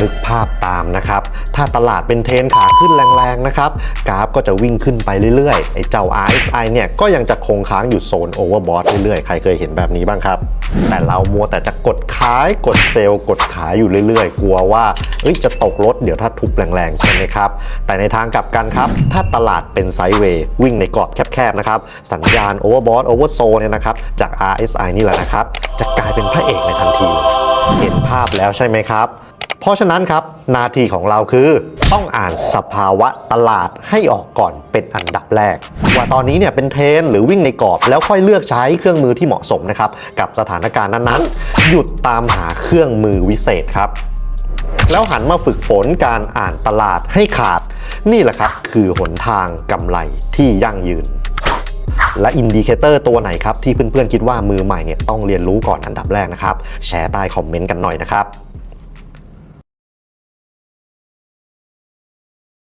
นึกภาพตามนะครับ ถ้าตลาดเป็นเทรนขาขึ้นแรงๆนะครับกราฟก็จะวิ่งขึ้นไปเรื่อยๆ ไอ้เจ้า RSI เนี่ยก็ยังจะคงค้างอยู่โซนโอเวอร์บอทเรื่อยๆ ใครเคยเห็นแบบนี้บ้างครับ แต่เรามัวแต่จะกดขายกดเซลล์กดขายอยู่เรื่อยๆ กลัวว่าเอ้ยจะตกรถเดี๋ยวถ้าทุบแรงๆ ใช่ไหมครับ แต่ในทางกลับกันครับ ถ้าตลาดเป็นไซด์เวย์วิ่งในกรอบแคบๆนะครับสัญญาณโอเวอร์บอทโอเวอร์โซเนี่ยนะครับจาก RSI นี่แหละนะครับจะกลายเป็นพระเอกในทันที เห็นภาพแล้วใช่ไหมครับ เพราะฉะนั้นครับนาทีของเราคือต้องอ่านสภาวะตลาดให้ออกก่อนเป็นอันดับแรก ว่าตอนนี้เนี่ยเป็นเทรนหรือวิ่งในกรอบ แล้วค่อยเลือกใช้เครื่องมือที่เหมาะสมนะครับกับสถานการณ์นั้นๆ หยุดตามหาเครื่องมือวิเศษครับแล้วหันมาฝึกฝนการอ่านตลาดให้ขาด นี่แหละครับคือหนทางกำไรที่ยั่งยืน และอินดิเคเตอร์ตัวไหนครับ ที่เพื่อนๆคิดว่ามือใหม่เนี่ยต้องเรียนรู้ก่อนอันดับแรกนะครับ แชร์ใต้คอมเมนต์กันหน่อยนะครับ